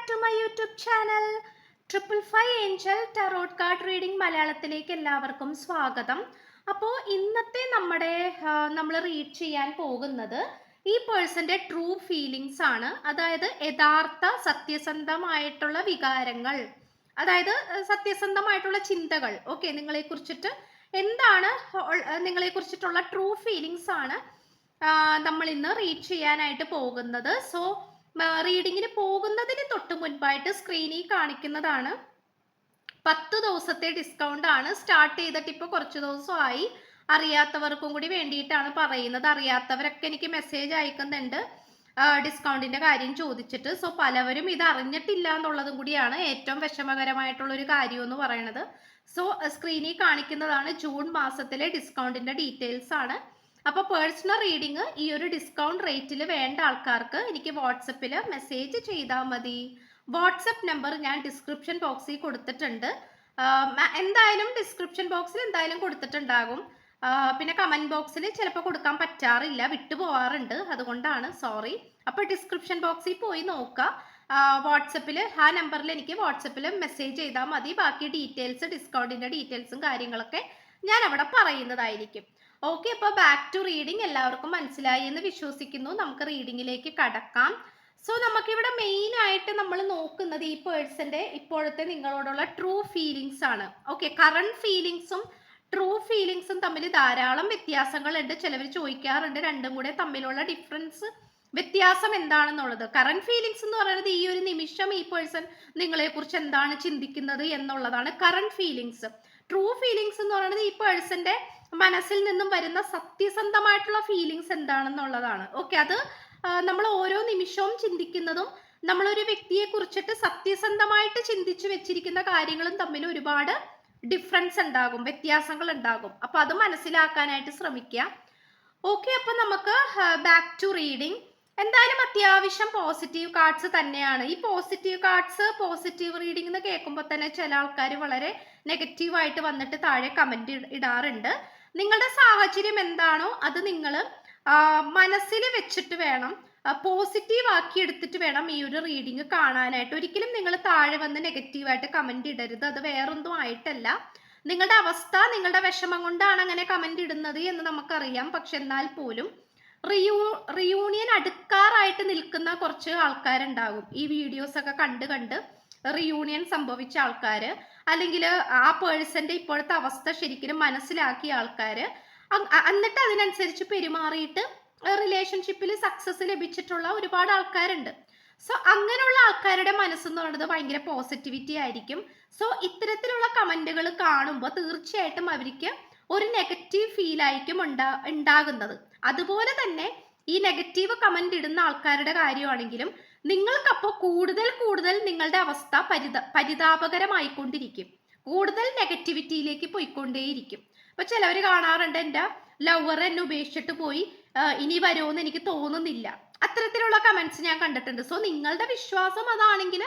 Back to my YouTube channel triple five angel tarot card reading മലയാളത്തിലേക്ക് എല്ലാവർക്കും സ്വാഗതം. അപ്പോൾ ഇന്നത്തെ നമ്മുടെ നമ്മൾ റീഡ് ചെയ്യാൻ പോകുന്നത് ഈ പേഴ്സന്റെ ട്രൂ ഫീലിങ്സ് ആണ്. അതായത് യഥാർത്ഥ സത്യസന്ധമായിട്ടുള്ള വികാരങ്ങൾ അതായത് സത്യസന്ധമായിട്ടുള്ള ചിന്തകൾ. ഓക്കെ നിങ്ങളെ കുറിച്ചിട്ട് എന്താണ് നിങ്ങളെ കുറിച്ചിട്ടുള്ള ട്രൂ ഫീലിങ്സ് ആണ് നമ്മൾ ഇന്ന് റീഡ് ചെയ്യാനായിട്ട് പോകുന്നത്. സോ റീഡിങ്ങിന് പോകുന്നതിന് തൊട്ട് മുൻപായിട്ട് സ്ക്രീനിൽ കാണിക്കുന്നതാണ്. പത്ത് ദിവസത്തെ ഡിസ്കൗണ്ട് ആണ്. സ്റ്റാർട്ട് ചെയ്തിട്ട് ഇപ്പോൾ കുറച്ച് ദിവസമായി അറിയാത്തവർക്കും കൂടി വേണ്ടിയിട്ടാണ് പറയുന്നത്. അറിയാത്തവരൊക്കെ എനിക്ക് മെസ്സേജ് അയക്കുന്നുണ്ട്. ഡിസ്കൗണ്ടിന്റെ കാര്യം ചോദിച്ചിട്ട്. സോ പലവരും ഇത് അറിഞ്ഞിട്ടില്ല എന്നുള്ളതും കൂടിയാണ് ഏറ്റവും വിഷമകരമായിട്ടുള്ള ഒരു കാര്യം എന്ന് പറയുന്നത് സോ സ്ക്രീനിൽ കാണിക്കുന്നതാണ് ജൂൺ മാസത്തിലെ ഡിസ്കൗണ്ടിന്റെ ഡീറ്റെയിൽസ് ആണ്. അപ്പോൾ പേഴ്സണൽ റീഡിങ് ഈ ഒരു ഡിസ്കൗണ്ട് റേറ്റിൽ വേണ്ട ആൾക്കാർക്ക് എനിക്ക് വാട്സപ്പിൽ മെസ്സേജ് ചെയ്താൽ മതി. വാട്സപ്പ് നമ്പർ ഞാൻ ഡിസ്ക്രിപ്ഷൻ ബോക്സിൽ കൊടുത്തിട്ടുണ്ട്. എന്തായാലും ഡിസ്ക്രിപ്ഷൻ ബോക്സിൽ എന്തായാലും കൊടുത്തിട്ടുണ്ടാകും. പിന്നെ കമന്റ് ബോക്സിൽ ചിലപ്പോൾ കൊടുക്കാൻ പറ്റാറില്ല വിട്ടു പോവാറുണ്ട്. അതുകൊണ്ടാണ് സോറി അപ്പോൾ ഡിസ്ക്രിപ്ഷൻ ബോക്സിൽ പോയി നോക്കുക വാട്സപ്പിൽ ആ നമ്പറിൽ എനിക്ക് വാട്സപ്പിൽ മെസ്സേജ് ചെയ്താൽ മതി. ബാക്കി ഡീറ്റെയിൽസ് ഡിസ്കൗണ്ടിന്റെ ഡീറ്റെയിൽസും കാര്യങ്ങളൊക്കെ ഞാൻ അവിടെ പറയുന്നതായിരിക്കും. ഓക്കെ അപ്പോൾ ബാക്ക് ടു റീഡിംഗ് എല്ലാവർക്കും മനസ്സിലായി എന്ന് വിശ്വസിക്കുന്നു. നമുക്ക് റീഡിങ്ങിലേക്ക് കടക്കാം. സോ നമുക്കിവിടെ മെയിൻ ആയിട്ട് നമ്മൾ നോക്കുന്നത് ഈ പേഴ്സന്റെ ഇപ്പോഴത്തെ നിങ്ങളോടുള്ള ട്രൂ ഫീലിങ്സ് ആണ്. ഓക്കെ കറണ്ട് ഫീലിങ്സും ട്രൂ ഫീലിങ്സും തമ്മിൽ ധാരാളം വ്യത്യാസങ്ങളുണ്ട്. ചിലവർ ചോദിക്കാറുണ്ട് രണ്ടും കൂടെ തമ്മിലുള്ള ഡിഫറൻസ് വ്യത്യാസം എന്താണെന്നുള്ളത്. കറണ്ട് ഫീലിങ്സ് എന്ന് പറയുന്നത് ഈ ഒരു നിമിഷം ഈ പേഴ്സൺ നിങ്ങളെ കുറിച്ച് എന്താണ് ചിന്തിക്കുന്നത് എന്നുള്ളതാണ് കറണ്ട് ഫീലിങ്സ് ട്രൂ ഫീലിങ്സ് എന്ന് പറയുന്നത് ഈ പേഴ്സന്റെ മനസ്സിൽ നിന്നും വരുന്ന സത്യസന്ധമായിട്ടുള്ള ഫീലിങ്സ് എന്താണെന്നുള്ളതാണ്. ഓക്കെ അത് നമ്മൾ ഓരോ നിമിഷവും ചിന്തിക്കുന്നതും നമ്മളൊരു വ്യക്തിയെ കുറിച്ചിട്ട് സത്യസന്ധമായിട്ട് ചിന്തിച്ചു വെച്ചിരിക്കുന്ന കാര്യങ്ങളും തമ്മിൽ ഒരുപാട് ഡിഫറൻസ് ഉണ്ടാകും വ്യത്യാസങ്ങൾ ഉണ്ടാകും. അപ്പൊ അത് മനസ്സിലാക്കാനായിട്ട് ശ്രമിക്കുക. ഓക്കെ അപ്പൊ നമുക്ക് ബാക്ക് ടു റീഡിങ് എന്തായാലും അത്യാവശ്യം പോസിറ്റീവ് കാർഡ്സ് തന്നെയാണ്. ഈ പോസിറ്റീവ് കാർഡ്സ് പോസിറ്റീവ് റീഡിംഗ് എന്ന് കേൾക്കുമ്പോൾ തന്നെ ചില ആൾക്കാർ വളരെ നെഗറ്റീവായിട്ട് വന്നിട്ട് താഴെ കമന്റ് ഇടാറുണ്ട്. നിങ്ങളുടെ സാഹചര്യം എന്താണോ അത് നിങ്ങൾ മനസ്സിൽ വെച്ചിട്ട് വേണം പോസിറ്റീവ് ആക്കി എടുത്തിട്ട് വേണം ഈ ഒരു റീഡിങ് കാണാനായിട്ട്. ഒരിക്കലും നിങ്ങൾ താഴെ വന്ന് നെഗറ്റീവായിട്ട് കമന്റ് ഇടരുത്. അത് വേറൊന്നും ആയിട്ടല്ല. നിങ്ങളുടെ അവസ്ഥ നിങ്ങളുടെ വിഷമം കൊണ്ടാണ് അങ്ങനെ കമന്റ് ഇടുന്നത് എന്ന് നമുക്കറിയാം. പക്ഷെ എന്നാൽ പോലും റിയൂ റിയൂണിയൻ അടുക്കാറായിട്ട് നിൽക്കുന്ന കുറച്ച് ആൾക്കാരുണ്ടാകും. ഈ വീഡിയോസ് ഒക്കെ കണ്ട് കണ്ട് റിയൂണിയൻ സംഭവിച്ച ആൾക്കാർ അല്ലെങ്കിൽ ആ പേഴ്സന്റെ ഇപ്പോഴത്തെ അവസ്ഥ ശരിക്കും മനസ്സിലാക്കിയ ആൾക്കാർ എന്നിട്ട് അതിനനുസരിച്ച് പെരുമാറിയിട്ട് റിലേഷൻഷിപ്പിൽ സക്സസ് ലഭിച്ചിട്ടുള്ള ഒരുപാട് ആൾക്കാരുണ്ട്. സോ അങ്ങനെയുള്ള ആൾക്കാരുടെ മനസ്സെന്ന് പറയുന്നത് ഭയങ്കര പോസിറ്റിവിറ്റി ആയിരിക്കും. സോ ഇത്തരത്തിലുള്ള കമന്റുകൾ കാണുമ്പോൾ തീർച്ചയായിട്ടും അവർക്ക് ഒരു നെഗറ്റീവ് ഫീൽ ആയിരിക്കും ഉണ്ടാ ഉണ്ടാകുന്നത്. അതുപോലെ തന്നെ ഈ നെഗറ്റീവ് കമന്റ് ഇടുന്ന ആൾക്കാരുടെ കാര്യമാണെങ്കിലും നിങ്ങൾക്കപ്പോൾ കൂടുതൽ കൂടുതൽ നിങ്ങളുടെ അവസ്ഥ പരിത പരിതാപകരമായിക്കൊണ്ടിരിക്കും. കൂടുതൽ നെഗറ്റിവിറ്റിയിലേക്ക് പോയിക്കൊണ്ടേയിരിക്കും. അപ്പൊ ചിലവർ കാണാറുണ്ട് എന്റെ ലവർ എന്നെ ഉപേക്ഷിച്ചിട്ട് പോയി ഇനി വരുമെന്ന് എനിക്ക് തോന്നുന്നില്ല. അത്തരത്തിലുള്ള കമന്റ്സ് ഞാൻ കണ്ടിട്ടുണ്ട്. സോ നിങ്ങളുടെ വിശ്വാസം അതാണെങ്കിൽ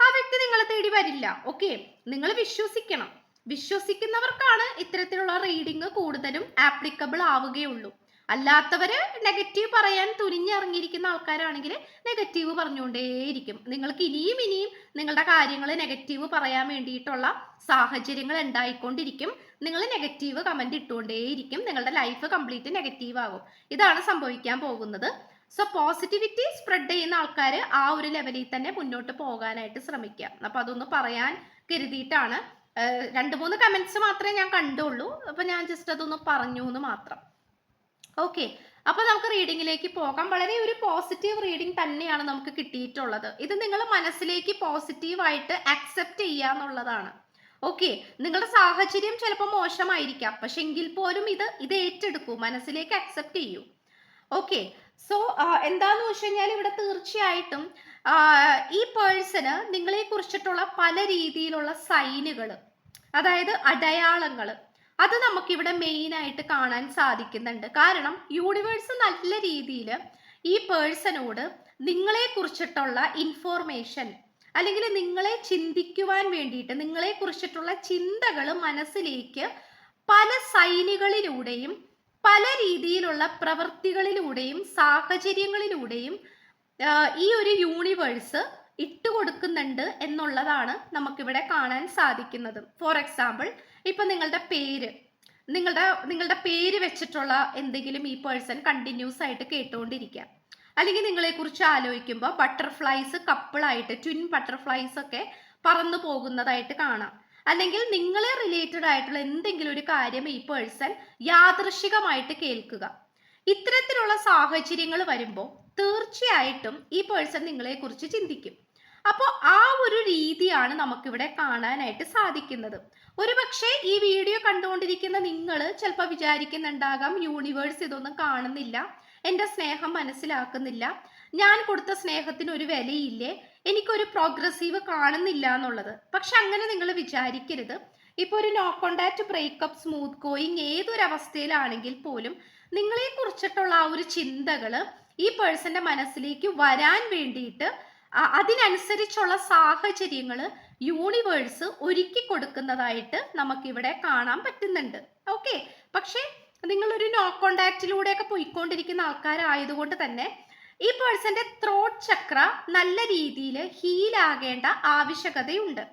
ആ വ്യക്തി നിങ്ങളെ തേടി വരില്ല. ഓക്കെ നിങ്ങൾ വിശ്വസിക്കണം. വിശ്വസിക്കുന്നവർക്കാണ് ഇത്തരത്തിലുള്ള റീഡിങ് കൂടുതലും ആപ്ലിക്കബിൾ ആവുകയുള്ളൂ. അല്ലാത്തവര് നെഗറ്റീവ് പറയാൻ തുനിഞ്ഞിറങ്ങിയിരിക്കുന്ന ആൾക്കാരാണെങ്കിൽ നെഗറ്റീവ് പറഞ്ഞുകൊണ്ടേയിരിക്കും. നിങ്ങൾക്ക് ഇനിയും ഇനിയും നിങ്ങളുടെ കാര്യങ്ങൾ നെഗറ്റീവ് പറയാൻ വേണ്ടിയിട്ടുള്ള സാഹചര്യങ്ങൾ ഉണ്ടായിക്കൊണ്ടിരിക്കും. നിങ്ങൾ നെഗറ്റീവ് കമന്റ് ഇട്ടുകൊണ്ടേയിരിക്കും. നിങ്ങളുടെ ലൈഫ് കംപ്ലീറ്റ് നെഗറ്റീവ് ആകും. ഇതാണ് സംഭവിക്കാൻ പോകുന്നത്. സോ പോസിറ്റിവിറ്റി സ്പ്രെഡ് ചെയ്യുന്ന ആൾക്കാർ ആ ഒരു ലെവലിൽ തന്നെ മുന്നോട്ട് പോകാനായിട്ട് ശ്രമിക്കുക. അപ്പൊ അതൊന്ന് പറയാൻ കരുതിയിട്ടാണ്. രണ്ട് മൂന്ന് കമന്റ്സ് മാത്രമേ ഞാൻ കണ്ടുള്ളൂ. അപ്പൊ ഞാൻ ജസ്റ്റ് അതൊന്ന് പറഞ്ഞു എന്ന് മാത്രം. ഓക്കെ അപ്പോൾ നമുക്ക് റീഡിങ്ങിലേക്ക് പോകാം. വളരെ ഒരു പോസിറ്റീവ് റീഡിംഗ് തന്നെയാണ് നമുക്ക് കിട്ടിയിട്ടുള്ളത്. ഇത് നിങ്ങൾ മനസ്സിലേക്ക് പോസിറ്റീവായിട്ട് അക്സെപ്റ്റ് ചെയ്യുക എന്നുള്ളതാണ്. ഓക്കെ നിങ്ങളുടെ സാഹചര്യം ചിലപ്പോൾ മോശമായിരിക്കാം. പക്ഷെ എങ്കിൽ പോലും ഇത് ഇത് ഏറ്റെടുക്കൂ. മനസ്സിലേക്ക് അക്സെപ്റ്റ് ചെയ്യൂ. ഓക്കെ സോ എന്താന്ന് വെച്ച് കഴിഞ്ഞാൽ ഇവിടെ തീർച്ചയായിട്ടും ഈ പേഴ്സണ് നിങ്ങളെ കുറിച്ചിട്ടുള്ള പല രീതിയിലുള്ള സൈനുകൾ അതായത് അടയാളങ്ങൾ അത് നമുക്കിവിടെ മെയിൻ ആയിട്ട് കാണാൻ സാധിക്കുന്നുണ്ട്. കാരണം യൂണിവേഴ്സ് നല്ല രീതിയിൽ ഈ പേഴ്സണോട് നിങ്ങളെ കുറിച്ചിട്ടുള്ള ഇൻഫോർമേഷൻ അല്ലെങ്കിൽ നിങ്ങളെ ചിന്തിക്കുവാൻ വേണ്ടിയിട്ട് നിങ്ങളെ കുറിച്ചിട്ടുള്ള ചിന്തകൾ മനസ്സിലേക്ക് പല സൈനുകളിലൂടെയും പല രീതിയിലുള്ള പ്രവൃത്തികളിലൂടെയും സാഹചര്യങ്ങളിലൂടെയും ഈ ഒരു യൂണിവേഴ്സ് ഇട്ടുകൊടുക്കുന്നുണ്ട് എന്നുള്ളതാണ് നമുക്കിവിടെ കാണാൻ സാധിക്കുന്നത്. ഫോർ എക്സാമ്പിൾ ഇപ്പൊ നിങ്ങളുടെ പേര് നിങ്ങളുടെ നിങ്ങളുടെ പേര് വെച്ചിട്ടുള്ള എന്തെങ്കിലും ഈ പേഴ്സൺ കണ്ടിന്യൂസ് ആയിട്ട് കേട്ടുകൊണ്ടിരിക്കുക. അല്ലെങ്കിൽ നിങ്ങളെക്കുറിച്ച് ആലോചിക്കുമ്പോൾ ബട്ടർഫ്ലൈസ് കപ്പിളായിട്ട് ട്വിൻ ബട്ടർഫ്ലൈസ് ഒക്കെ പറന്നു പോകുന്നതായിട്ട് കാണാം. അല്ലെങ്കിൽ നിങ്ങളെ റിലേറ്റഡ് ആയിട്ടുള്ള എന്തെങ്കിലും ഒരു കാര്യം ഈ പേഴ്സൺ യാദൃശികമായിട്ട് കേൾക്കുക. ഇത്തരത്തിലുള്ള സാഹചര്യങ്ങൾ വരുമ്പോൾ തീർച്ചയായിട്ടും ഈ പേഴ്സൺ നിങ്ങളെക്കുറിച്ച് ചിന്തിക്കും. അപ്പോൾ ആ രീതിയാണ് നമുക്കിവിടെ കാണാനായിട്ട് സാധിക്കുന്നത്. ഒരുപക്ഷെ ഈ വീഡിയോ കണ്ടുകൊണ്ടിരിക്കുന്ന നിങ്ങൾ ചിലപ്പോൾ വിചാരിക്കുന്നുണ്ടാകാം യൂണിവേഴ്സ് ഇതൊന്നും കാണുന്നില്ല എന്റെ സ്നേഹം മനസ്സിലാക്കുന്നില്ല ഞാൻ കൊടുത്ത സ്നേഹത്തിന് ഒരു വിലയില്ലേ എനിക്കൊരു പ്രോഗ്രസീവ് കാണുന്നില്ല എന്നുള്ളത്. പക്ഷെ അങ്ങനെ നിങ്ങൾ വിചാരിക്കരുത്. ഇപ്പോൾ ഒരു no contact breakup smooth going ഏതൊരവസ്ഥയിലാണെങ്കിൽ പോലും നിങ്ങളെ കുറിച്ചിട്ടുള്ള ആ ഒരു ചിന്തകൾ ഈ പേഴ്സന്റെ മനസ്സിലേക്ക് വരാൻ വേണ്ടിയിട്ട് അതിനനുസരിച്ചുള്ള സാഹചര്യങ്ങൾ യൂണിവേഴ്സ് ഒരുക്കി കൊടുക്കുന്നതായിട്ട് നമുക്കിവിടെ കാണാൻ പറ്റുന്നുണ്ട്. ഓക്കെ പക്ഷേ നിങ്ങളൊരു നോ കോണ്ടാക്റ്റിലൂടെയൊക്കെ പോയിക്കൊണ്ടിരിക്കുന്ന ആൾക്കാരായതുകൊണ്ട് തന്നെ ഈ പേഴ്സന്റെ ത്രോട്ട് ചക്ര നല്ല രീതിയിൽ ഹീലാകേണ്ട ആവശ്യകതയുണ്ട്.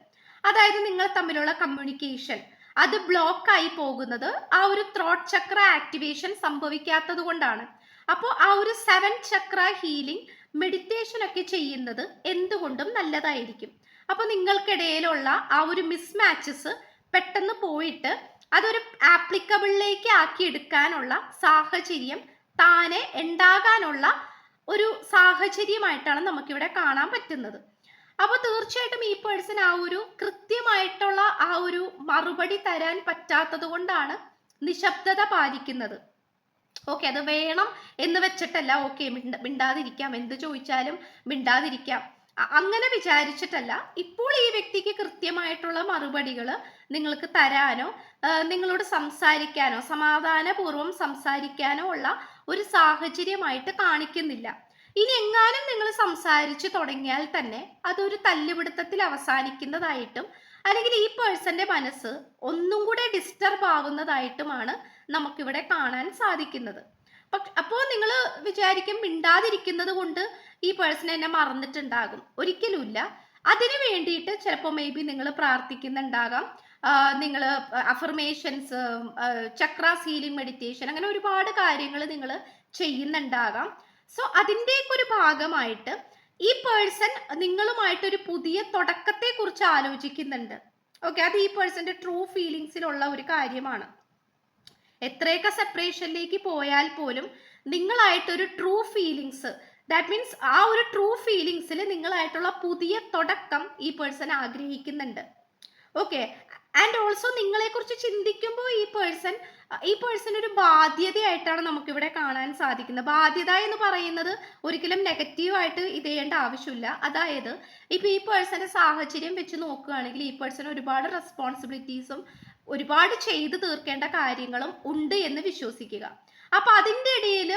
അതായത് നിങ്ങൾ തമ്മിലുള്ള കമ്മ്യൂണിക്കേഷൻ അത് ബ്ലോക്ക് ആയി പോകുന്നത് ആ ഒരു ത്രോട്ട് ചക്ര ആക്ടിവേഷൻ സംഭവിക്കാത്തത് കൊണ്ടാണ്. അപ്പോൾ ആ ഒരു സെവൻ ചക്ര ഹീലിംഗ് മെഡിറ്റേഷൻ ഒക്കെ ചെയ്യുന്നത് എന്തുകൊണ്ടും നല്ലതായിരിക്കും. അപ്പോൾ നിങ്ങൾക്കിടയിലുള്ള ആ ഒരു മിസ്മാച്ചസ് പെട്ടെന്ന് പോയിട്ട് അതൊരു ആപ്ലിക്കബിളിലേക്ക് ആക്കി എടുക്കാനുള്ള സാഹചര്യം താനെ ഉണ്ടാകാനുള്ള ഒരു സാഹചര്യമായിട്ടാണ് നമുക്കിവിടെ കാണാൻ പറ്റുന്നത്. അപ്പോൾ തീർച്ചയായിട്ടും ഈ പേഴ്സൺ ആ ഒരു കൃത്യമായിട്ടുള്ള ആ ഒരു മറുപടി തരാൻ പറ്റാത്തത് കൊണ്ടാണ് നിശബ്ദത പാലിക്കുന്നത്. ഓക്കെ അത് വേണം എന്ന് വെച്ചിട്ടല്ല ഓക്കെ മിണ്ടാതിരിക്കാം. എന്ത് ചോദിച്ചാലും മിണ്ടാതിരിക്കാം. അങ്ങനെ വിചാരിച്ചിട്ടല്ല ഇപ്പോൾ ഈ വ്യക്തിക്ക് കൃത്യമായിട്ടുള്ള മറുപടികൾ നിങ്ങൾക്ക് തരാനോ നിങ്ങളോട് സംസാരിക്കാനോ സമാധാനപൂർവം സംസാരിക്കാനോ ഉള്ള ഒരു സാഹചര്യമായിട്ട് കാണിക്കുന്നില്ല. ഇനി എങ്ങാനും നിങ്ങൾ സംസാരിച്ചു തുടങ്ങിയാൽ തന്നെ അതൊരു തല്ലുപിടുത്തത്തിൽ അവസാനിക്കുന്നതായിട്ടും അല്ലെങ്കിൽ ഈ പേഴ്സന്റെ മനസ്സ് ഒന്നും കൂടെ ഡിസ്റ്റർബ് ആവുന്നതായിട്ടുമാണ് നമുക്കിവിടെ കാണാൻ സാധിക്കുന്നത്. അപ്പോ അപ്പോൾ നിങ്ങൾ വിചാരിക്കും മിണ്ടാതിരിക്കുന്നത് കൊണ്ട് ഈ പേഴ്സൺ എന്നെ മറന്നിട്ടുണ്ടാകും. ഒരിക്കലുമില്ല. അതിനു വേണ്ടിയിട്ട് ചിലപ്പോൾ മേ ബി നിങ്ങൾ പ്രാർത്ഥിക്കുന്നുണ്ടാകാം. നിങ്ങൾ അഫർമേഷൻസ് ചക്ര സീലിംഗ് മെഡിറ്റേഷൻ അങ്ങനെ ഒരുപാട് കാര്യങ്ങൾ നിങ്ങൾ ചെയ്യുന്നുണ്ടാകാം. സോ അതിന്റെയൊക്കെ ഒരു ഭാഗമായിട്ട് ഈ പേഴ്സൺ നിങ്ങളുമായിട്ടൊരു പുതിയ തുടക്കത്തെക്കുറിച്ച് ആലോചിക്കുന്നുണ്ട്. ഓക്കെ അത് ഈ പേഴ്സന്റെ ട്രൂ ഫീലിങ്സിലുള്ള ഒരു കാര്യമാണ്. എത്രയൊക്കെ സെപ്പറേഷനിലേക്ക് പോയാൽ പോലും നിങ്ങളായിട്ടൊരു ട്രൂ ഫീലിങ്സ് ദാറ്റ് മീൻസ് ആ ഒരു ട്രൂ ഫീലിങ്സിൽ നിങ്ങളായിട്ടുള്ള പുതിയ തുടക്കം ഈ പേഴ്സൺ ആഗ്രഹിക്കുന്നുണ്ട്. ഓക്കെ ആൻഡ് ഓൾസോ നിങ്ങളെക്കുറിച്ച് ചിന്തിക്കുമ്പോൾ ഈ പേഴ്സൺ ഈ പേഴ്സൺ ഒരു ബാധ്യതയായിട്ടാണ് നമുക്കിവിടെ കാണാൻ സാധിക്കുന്നത്. ബാധ്യത എന്ന് പറയുന്നത് ഒരിക്കലും നെഗറ്റീവായിട്ട് ഇത് ചെയ്യേണ്ട ആവശ്യമില്ല. അതായത് ഇപ്പോൾ ഈ പേഴ്സന്റെ സാഹചര്യം വെച്ച് നോക്കുകയാണെങ്കിൽ ഈ പേഴ്സൺ ഒരുപാട് റെസ്പോൺസിബിലിറ്റീസും ഒരുപാട് ചെയ്തു തീർക്കേണ്ട കാര്യങ്ങളും ഉണ്ട് എന്ന് വിശ്വസിക്കുക. അപ്പൊ അതിന്റെ ഇടയിൽ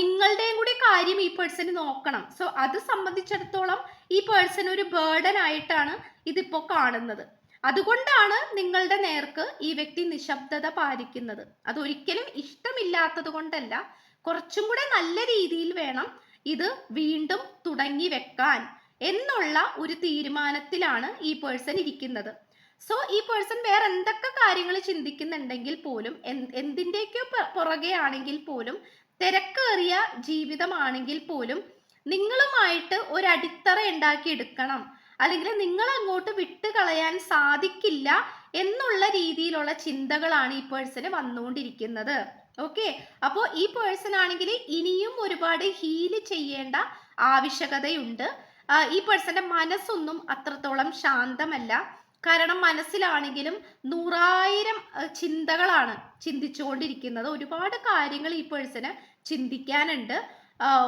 നിങ്ങളുടെയും കൂടി കാര്യം ഈ പേഴ്സൺ നോക്കണം. സോ അത് സംബന്ധിച്ചിടത്തോളം ഈ പേഴ്സൺ ഒരു ബേർഡൻ ആയിട്ടാണ് ഇതിപ്പോൾ കാണുന്നത്. അതുകൊണ്ടാണ് നിങ്ങളുടെ നേർക്ക് ഈ വ്യക്തി നിശബ്ദത പാലിക്കുന്നത്. അതൊരിക്കലും ഇഷ്ടമില്ലാത്തത് കൊണ്ടല്ല. കുറച്ചും കൂടെ നല്ല രീതിയിൽ വേണം ഇത് വീണ്ടും തുടങ്ങി വെക്കാൻ എന്നുള്ള ഒരു തീരുമാനത്തിലാണ് ഈ പേഴ്സൺ ഇരിക്കുന്നത്. സോ ഈ പേഴ്സൺ വേറെ എന്തൊക്കെ കാര്യങ്ങൾ ചിന്തിക്കുന്നുണ്ടെങ്കിൽ പോലും എന്ത് എന്തിന്റെയൊക്കെ പുറകെ ആണെങ്കിൽ പോലും തിരക്കേറിയ ജീവിതമാണെങ്കിൽ പോലും നിങ്ങളുമായിട്ട് ഒരു അടിത്തറ ഉണ്ടാക്കി എടുക്കണം അല്ലെങ്കിൽ നിങ്ങൾ അങ്ങോട്ട് വിട്ട് കളയാൻ സാധിക്കില്ല എന്നുള്ള രീതിയിലുള്ള ചിന്തകളാണ് ഈ പേഴ്സന് വന്നുകൊണ്ടിരിക്കുന്നത്. ഓക്കെ അപ്പോൾ ഈ പേഴ്സൺ ആണെങ്കിൽ ഇനിയും ഒരുപാട് ഹീൽ ചെയ്യേണ്ട ആവശ്യകതയുണ്ട്. ഈ പേഴ്സന്റെ മനസ്സൊന്നും അത്രത്തോളം ശാന്തമല്ല. കാരണം മനസ്സിലാണെങ്കിലും നൂറായിരം ചിന്തകളാണ് ചിന്തിച്ചുകൊണ്ടിരിക്കുന്നത്. ഒരുപാട് കാര്യങ്ങൾ ഈ പേഴ്സന് ചിന്തിക്കാനുണ്ട്.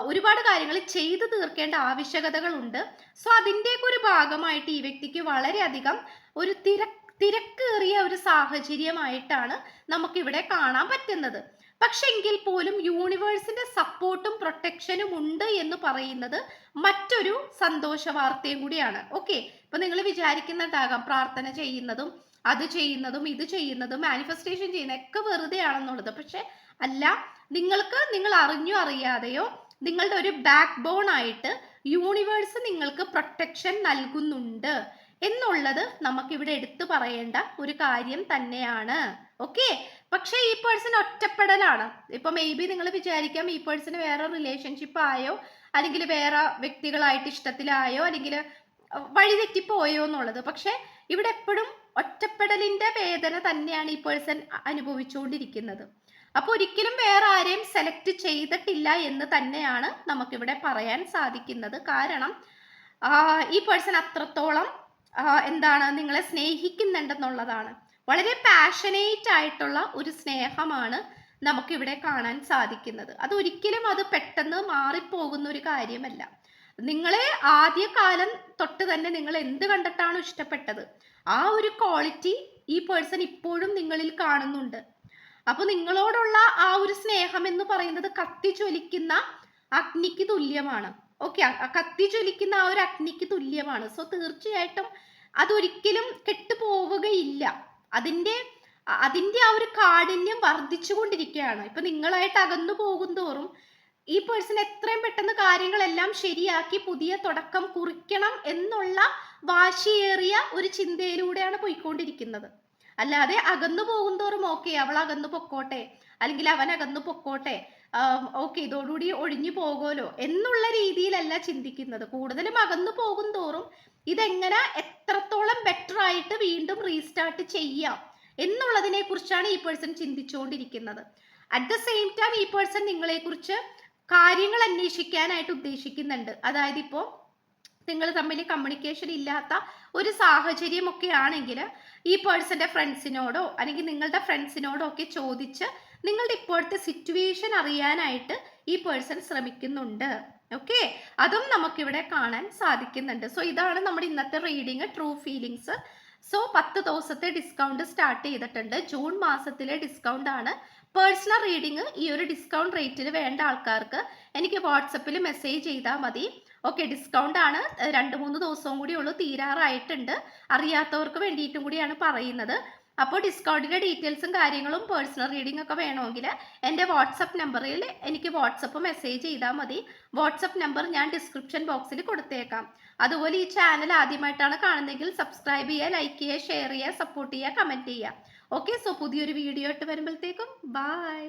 ഒരുപാട് കാര്യങ്ങൾ ചെയ്തു തീർക്കേണ്ട ആവശ്യകതകളുണ്ട്. സോ അതിന്റെയൊക്കെ ഒരു ഭാഗമായിട്ട് ഈ വ്യക്തിക്ക് വളരെയധികം ഒരു തിര തിരക്കേറിയ ഒരു സാഹചര്യമായിട്ടാണ് നമുക്കിവിടെ കാണാൻ പറ്റുന്നത്. പക്ഷെങ്കിൽ പോലും യൂണിവേഴ്സിന്റെ സപ്പോർട്ടും പ്രൊട്ടക്ഷനും ഉണ്ട് എന്ന് പറയുന്നത് മറ്റൊരു സന്തോഷ വാർത്തയും കൂടിയാണ്. ഓക്കെ ഇപ്പൊ നിങ്ങൾ വിചാരിക്കുന്നുണ്ടാകാം പ്രാർത്ഥന ചെയ്യുന്നതും അത് ചെയ്യുന്നതും ഇത് ചെയ്യുന്നതും മാനിഫെസ്റ്റേഷൻ ചെയ്യുന്നതൊക്കെ വെറുതെ ആണെന്നുള്ളത്. പക്ഷെ അല്ല നിങ്ങൾക്ക് നിങ്ങൾ അറിഞ്ഞോ അറിയാതെയോ നിങ്ങളുടെ ഒരു ബാക്ക് ബോൺ ആയിട്ട് യൂണിവേഴ്സ് നിങ്ങൾക്ക് പ്രൊട്ടക്ഷൻ നൽകുന്നുണ്ട് എന്നുള്ളത് നമുക്കിവിടെ എടുത്തു പറയേണ്ട ഒരു കാര്യം തന്നെയാണ്. ഓക്കെ പക്ഷേ ഈ പേഴ്സൺ ഒറ്റപ്പെടലാണ്. ഇപ്പൊ മേ ബി നിങ്ങൾ വിചാരിക്കാം ഈ പേഴ്സൺ വേറെ റിലേഷൻഷിപ്പ് ആയോ അല്ലെങ്കിൽ വേറെ വ്യക്തികളായിട്ട് ഇഷ്ടത്തിലായോ അല്ലെങ്കിൽ വഴിതെറ്റിപ്പോയോ എന്നുള്ളത് പക്ഷെ ഇവിടെ എപ്പോഴും ഒറ്റപ്പെടലിന്റെ വേദന തന്നെയാണ് ഈ പേഴ്സൺ അനുഭവിച്ചുകൊണ്ടിരിക്കുന്നത് അപ്പൊ ഒരിക്കലും വേറെ ആരെയും സെലക്ട് ചെയ്തിട്ടില്ല എന്ന് തന്നെയാണ് നമുക്കിവിടെ പറയാൻ സാധിക്കുന്നത്. കാരണം ഈ പേഴ്സൺ അത്രത്തോളം എന്താണ് നിങ്ങളെ സ്നേഹിക്കുന്നുണ്ടെന്നുള്ളതാണ്. വളരെ പാഷനേറ്റ് ആയിട്ടുള്ള ഒരു സ്നേഹമാണ് നമുക്കിവിടെ കാണാൻ സാധിക്കുന്നത്. അത് ഒരിക്കലും അത് പെട്ടെന്ന് മാറിപ്പോകുന്ന ഒരു കാര്യമല്ല. നിങ്ങളെ ആദ്യകാലം തൊട്ട് തന്നെ നിങ്ങൾ എന്ത് കണ്ടിട്ടാണോ ഇഷ്ടപ്പെട്ടത്? ആ ഒരു ക്വാളിറ്റി ഈ പേഴ്സൺ ഇപ്പോഴും നിങ്ങളിൽ കാണുന്നുണ്ട്. അപ്പൊ നിങ്ങളോടുള്ള ആ ഒരു സ്നേഹം എന്ന് പറയുന്നത് കത്തി ജ്വലിക്കുന്ന അഗ്നിക്ക് തുല്യമാണ്. ഓക്കെ കത്തി ജ്വലിക്കുന്ന ആ ഒരു അഗ്നിക്ക് തുല്യമാണ്. സോ തീർച്ചയായിട്ടും അതൊരിക്കലും കെട്ടുപോവുകയില്ല. അതിന്റെ അതിന്റെ ആ ഒരു കാഠിന്യം വർദ്ധിച്ചുകൊണ്ടിരിക്കുകയാണ്. ഇപ്പൊ നിങ്ങളായിട്ട് അകന്നു പോകും തോറും ഈ പേഴ്സൺ എത്രയും പെട്ടെന്ന് കാര്യങ്ങളെല്ലാം ശരിയാക്കി പുതിയ തുടക്കം കുറിക്കണം എന്നുള്ള വാശിയേറിയ ഒരു ചിന്തയിലൂടെയാണ് പോയിക്കൊണ്ടിരിക്കുന്നത്. അല്ലാതെ അകന്നു പോകുന്തോറും ഓക്കെ അവൾ അകന്നു പൊക്കോട്ടെ അല്ലെങ്കിൽ അവൻ അകന്നു പൊക്കോട്ടെ ഓക്കെ ഇതോടുകൂടി ഒഴിഞ്ഞു പോകുമല്ലോ എന്നുള്ള രീതിയിലല്ല ചിന്തിക്കുന്നത്. കൂടുതലും അകന്നു പോകും തോറും ഇതെങ്ങനെ എത്രത്തോളം ബെറ്റർ ആയിട്ട് വീണ്ടും റീസ്റ്റാർട്ട് ചെയ്യാം എന്നുള്ളതിനെ കുറിച്ചാണ് ഈ പേഴ്സൺ ചിന്തിച്ചുകൊണ്ടിരിക്കുന്നത്. അറ്റ് ദ സെയിം ടൈം ഈ പേഴ്സൺ നിങ്ങളെ കുറിച്ച് കാര്യങ്ങൾ അന്വേഷിക്കാനായിട്ട് ഉദ്ദേശിക്കുന്നുണ്ട്. അതായത് ഇപ്പോൾ നിങ്ങൾ തമ്മിൽ കമ്മ്യൂണിക്കേഷൻ ഇല്ലാത്ത ഒരു സാഹചര്യമൊക്കെ ആണെങ്കിൽ ഈ പേഴ്സന്റെ ഫ്രണ്ട്സിനോടോ അല്ലെങ്കിൽ നിങ്ങളുടെ ഫ്രണ്ട്സിനോടോ ഒക്കെ ചോദിച്ച് നിങ്ങളുടെ ഇപ്പോഴത്തെ സിറ്റുവേഷൻ അറിയാനായിട്ട് ഈ പേഴ്സൺ ശ്രമിക്കുന്നുണ്ട്. ഓക്കെ അതും നമുക്കിവിടെ കാണാൻ സാധിക്കുന്നുണ്ട്. സോ ഇതാണ് നമ്മുടെ ഇന്നത്തെ റീഡിങ് ട്രൂ ഫീലിങ്സ് സോ പത്ത് ദിവസത്തെ ഡിസ്കൗണ്ട് സ്റ്റാർട്ട് ചെയ്തിട്ടുണ്ട്. ജൂൺ മാസത്തിലെ ഡിസ്കൗണ്ട് ആണ് പേഴ്സണൽ റീഡിങ് ഈ ഒരു ഡിസ്കൗണ്ട് റേറ്റിൽ വേണ്ട ആൾക്കാർക്ക് എനിക്ക് വാട്സപ്പിൽ മെസ്സേജ് ചെയ്താൽ മതി. ഓക്കെ ഡിസ്കൗണ്ട് ആണ് രണ്ട് മൂന്ന് ദിവസവും കൂടി ഉള്ളൂ തീരാറായിട്ടുണ്ട്. അറിയാത്തവർക്ക് വേണ്ടിയിട്ടും കൂടിയാണ് പറയുന്നത്. അപ്പോൾ ഡിസ്കൗണ്ടിന്റെ ഡീറ്റെയിൽസും കാര്യങ്ങളും പേഴ്സണൽ റീഡിംഗ് ഒക്കെ വേണമെങ്കിൽ എന്റെ വാട്സപ്പ് നമ്പറിൽ എനിക്ക് വാട്സപ്പ് മെസ്സേജ് ചെയ്താൽ മതി. വാട്സപ്പ് നമ്പർ ഞാൻ ഡിസ്ക്രിപ്ഷൻ ബോക്സിൽ കൊടുത്തേക്കാം. അതുപോലെ ഈ ചാനൽ ആദ്യമായിട്ടാണ് കാണുന്നതെങ്കിൽ സബ്സ്ക്രൈബ് ചെയ്യുക ലൈക്ക് ചെയ്യുക ഷെയർ ചെയ്യുക സപ്പോർട്ട് ചെയ്യുക കമന്റ് ചെയ്യുക. ഓക്കെ സോ പുതിയൊരു വീഡിയോ ഇട്ട് വരുമ്പോഴത്തേക്കും. ബായ്